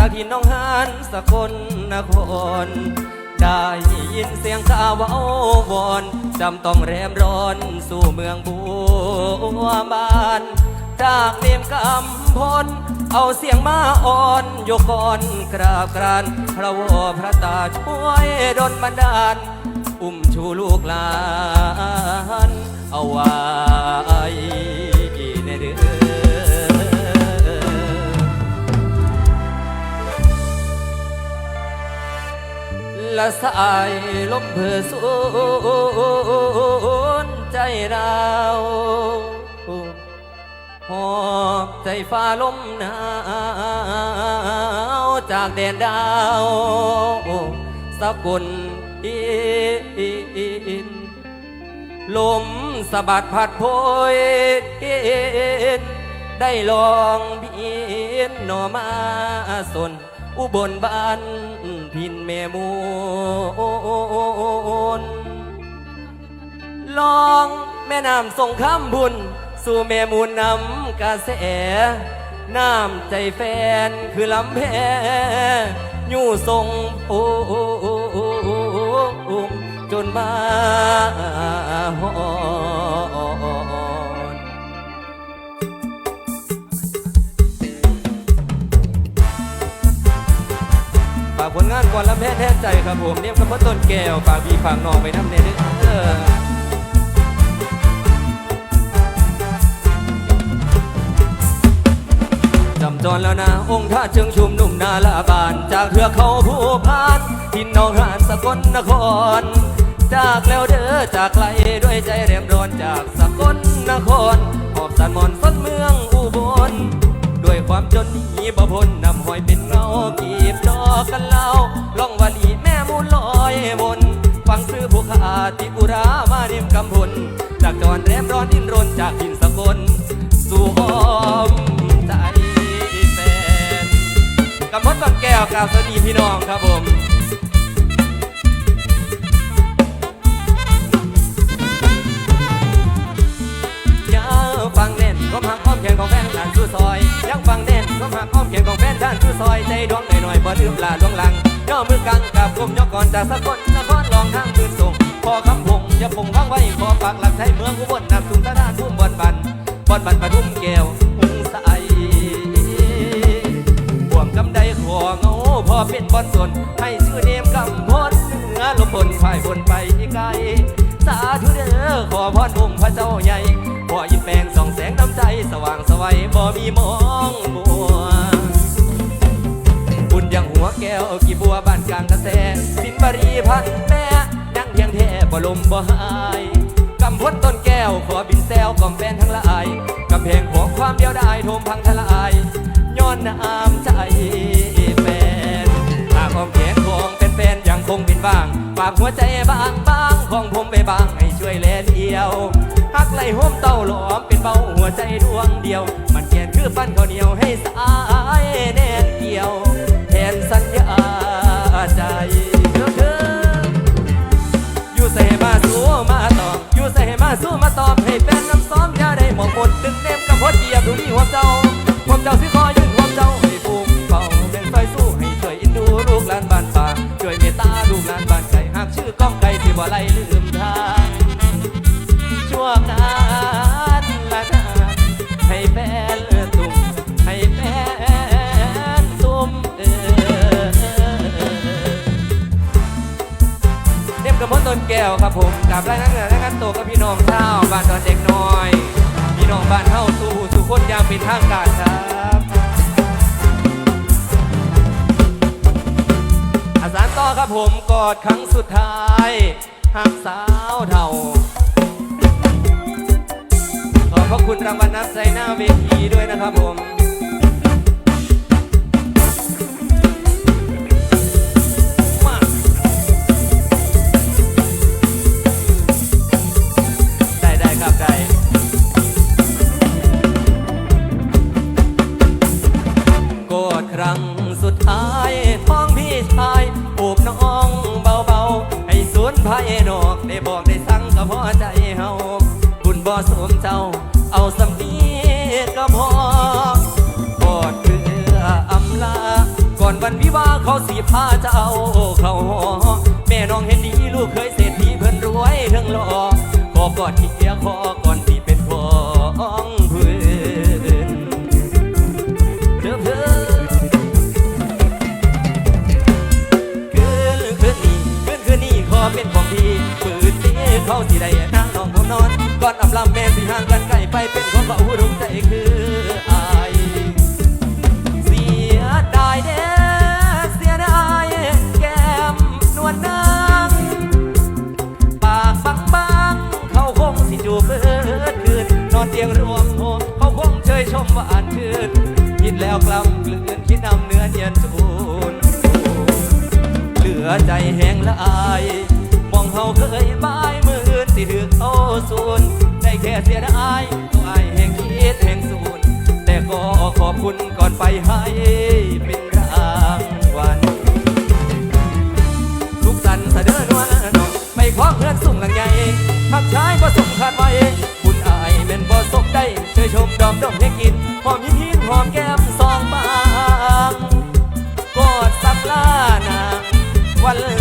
จากที่น้องหานสกลนคร ได้ยินเสียงข่าวเว้าวอนจำต้องแรมร้อนสู่เมืองบัวบาน จากเนียมกำพลเอาเสียงมาอ่อนยกก่อนกราบกรานพระวอพระตาช่วยดลบันดาล อุ้มชูลูกหลาน เอาไว้ ละสายลมเพื่อสูนใจเราหอบใจฟ้าลมหนาวจากแดนดาวสกุลอินลมสะบัดผัดโพยได้ลองบินหนอมาสน อุบลบ้านพินแม่มูนลองแม่น้ำส่งข้ามบุญ สู่แม่มูลนำกระแสน้ำใจแฟนคือลำแพอยู่ทรงโอ้จนมาหอากผลงานก่อนลำแพนแทนใจครับผมเนี่ยกับพ่อต้นแก้วฝากพี่ฝากน้องไปน้ำเนยเด้อจำจรแล้วนะองค์ท่าเชิงชุมนุ่มนาลาบาน จากเทือกเขาผู้พานทินน้องหานสกลนคร จากแล้วเด้อจากไกลด้วยใจเรียมร้อนจากสกลนครหอบสันมอนฟันเมืองอุบล ด้วยความจนหนีบ่พ้นนำหอยเป็นเงากี กันเล่าล่องวลีแม่มูลลอยบนฟังซื้อผู้ขาติปุรามาเรียมกำพลจากจอนแรมร้อนดินรนจากหินสกลสู่อ้อมใจแฟนกำพลก่อนแก้วกล่าวสวัสดีพี่น้องครับผม ก็หักอ้อมแขนของแฟนท่านสู้ซอย ยังฟังเน่นก็หักอ้อมแขนของแฟนท่านสู้ซอยใจดวงหน่อยๆบ่ลืมลาดวงหลังย่อมือกังกับกลมยกก่อนจากสะกลนครลองทางปืนส่งพอคำพงอย่าพงฟังไว้ขอฝากหลักไทยเมืองอุบลนำสุนทรานทุ่มบอนบันบอนบันปทุมแก้วหุงใสห่วงกำไดขอเงาพอเป็นบอนส่วนให้ชื่อ สว่างสวัยบ่มีมองมัว บุญยังหัวแก้วกี่บัวบ้านกลางกระแสสินบรีพันแม่ยังเพียงแท้บ่ลมบ่หายกำพ้นต้นแก้วขอบินแซวก่อมแฟนทั้งหลายกำแพงของความเดียวดายโทมพังทลายย้อนน้ำใจแฟนตาของแขนของเป็นแฟนๆยังคงเป็นบ้างฝากหัวใจบางบางของผมไปบางให้ช่วยแลเดียวหักไหลห่มเต้าหลอม วใจดวงเดียว มันแกนคือปั้นข้าวเหนียวให้สายแน่นเกี่ยว แทนสัญญาใจเธออยู่ใส่มาสู้มาตออยู่ใส่มาสู้มาตอ แก้วครับผมกับรายงานงานรายงานตัวกับพี่น้องเท่าบ้านดอนเด็กน้อย พี่น้องบ้านเท่าสู่สู่คนยางเป็นทางการครับอาสารต่อครับผมกอดครั้งสุดท้ายหักสาวเท่าขอบพระคุณรางวัลน้ำใจหน้าเวทีด้วยนะครับผม สุดท้ายท้องพี่ชายปูบน้องเบาๆ ให้สวนพายดอก ได้บอกได้สั่งก็พอใจเฮาบุญบ่สมเจ้า เอาสำนีก็พอพอดเพื่ออำลา ก่อนวันวิวาเขาสีผ้าจะเอาเขาแม่น้องเห็นดีลูกเคยเศรษฐีเพิ่นรวยเรื่องหล่อขอกอดที เขาสิได้นั่งน้องผมนอนก่อนอำลำแม่สิห่างกันไกลไปเป็นของเขาดวงใจคืออายเสียดายเด้อเสียดายแก้มนวลนางปากบางบางเขาคงสิจูบเบิดคืนนอนเตียงรวมโฮเขาคงเชยชมว่าอ่านชื่นกินแล้วกล้ำกลืนคิดนำเนื้อเนียนจูนเหลือใจแห้งละอายมองเขาเคยบายมืออื่นสิ ถือเอาสูนได้แค่เสียดายตัวอายแห่งคิดแห่งสูนแต่ก็ขอบคุณก่อนไปให้เป็นรางวัลทุกสันเสะเดินวันนองไม่คว้าเพื่อนสุ่มหลังใหญ่ทักชายบ่สมคาดไว้คุณอายเป็นบ่สมได้เชยชมดอมดอมให้กินหอมยิ้มยิ้มหอมแก้มสองบางกอดสักล้านางวัน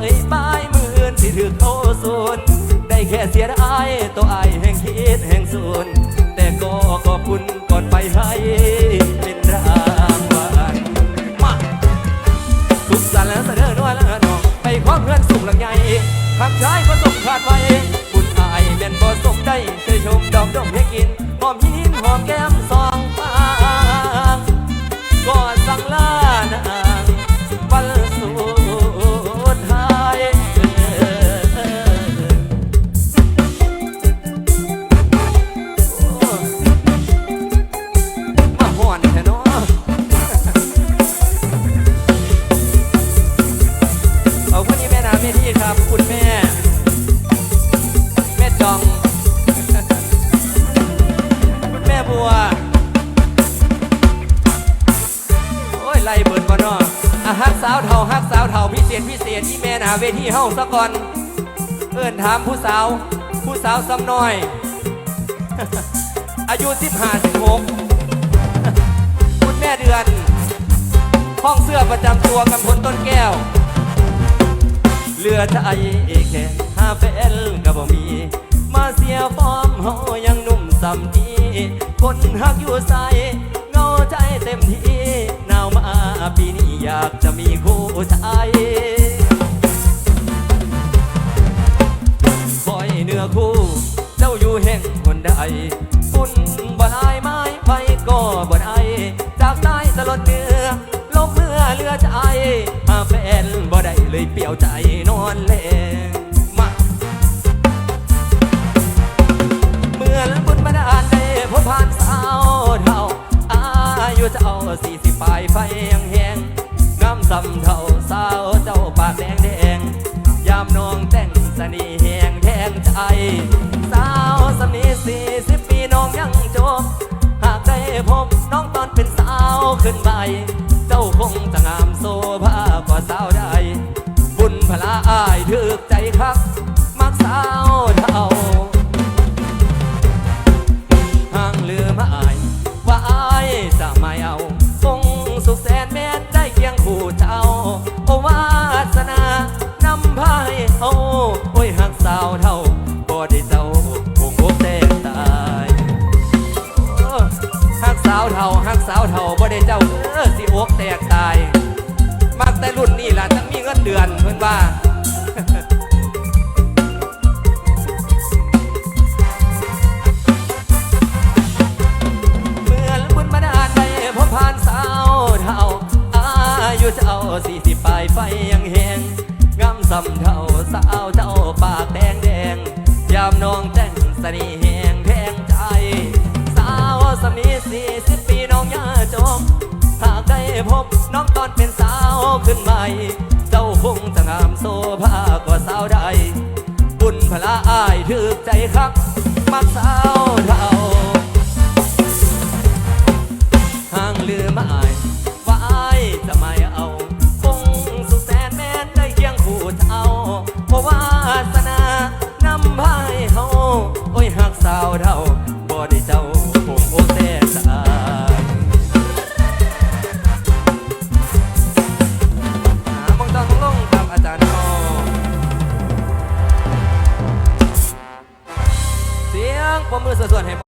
เขาเคยบายมืออนที่ถือเขาสูนได้แค่เสียดายตัวอายแห่งคิดแห่งสูนแต่ก็ขอบคุณก่อนไปให้เป็นรางวัลมาสุขสันต์และเสนอด้วยและน้องไปขอเพื่อนสุขหลังใหญ่ทำชายก็สมขาดไว้คุณอายแม่นบ่สมได้เคยชมดอกดมให้กินาเวทีเฮาซะก่อน เอิ้นถามผู้สาว ผู้สาวซ้ำน้อย อายุ15 16คุณแม่เดือน ห้องเสื้อประจำตัวกำพลต้นแก้ว เลือใจแค่หาแฟนก็บ่มี มาเสียฟอร์มเฮายังหนุ่มสำดีคนหักอยู่ใสเงาใจเต็มที่ ยเปลี่ยวใจนอนแลงมาเหมื่อบุญบันดาลได้พบผ่านสาวเท่า อายุเจ้าสี่สิบปลายไฟยังแหงงามสำเท่าสาวเจ้าปากแดงแดง ยามน้องแต่งสนีแหงแทงใจ สาวสนีสี่สิบปีน้องยังจบหากได้พบน้องตอนเป็นสาวขึ้นใบเจ้าคงจะงามโซภากว่าสาวใด พลาอายถึกใจคัก มักสาวเท่าห่างลืมอาย ว่าอายจะไม่เอา คงสุขแสนแม้นได้เคียงคู่เจ้า โอวาสนานำพายเอาโอ้ยหักสาวเท่าบ่ได้เจ้าคงอกแตกตายหักสาวเท่าหักสาวเท่าบ่ได้เจ้าเออสิอกแตกตาย มักแต่รุ่นนี่ล่ะจั งินเดือนเพิ่นว่าเมื่อบุญมาดาลได้พบผ่านสาวเท่าอายุเจ้าสี่สิบปลายไฟยังแหงงามสำเท่าสาวเจ้าปากแดงแดงยามน้องแต่งสนีแหงแทงใจ สาวสำนีสี่สิบปีน้องย่าจมหากได้พบน้องตอนเป็นสาวขึ้นใหม่ อายถึกใจคัก มักสาวเท่าห่างลืมอายว่าอายจะไม่เอาคงสุแสนแม่นได้เคียงคู่เท่าเพราะวาสนานำพายเฮาโอ้ยหักสาวเท่าบ่ได้เจ้า อส่วนๆให้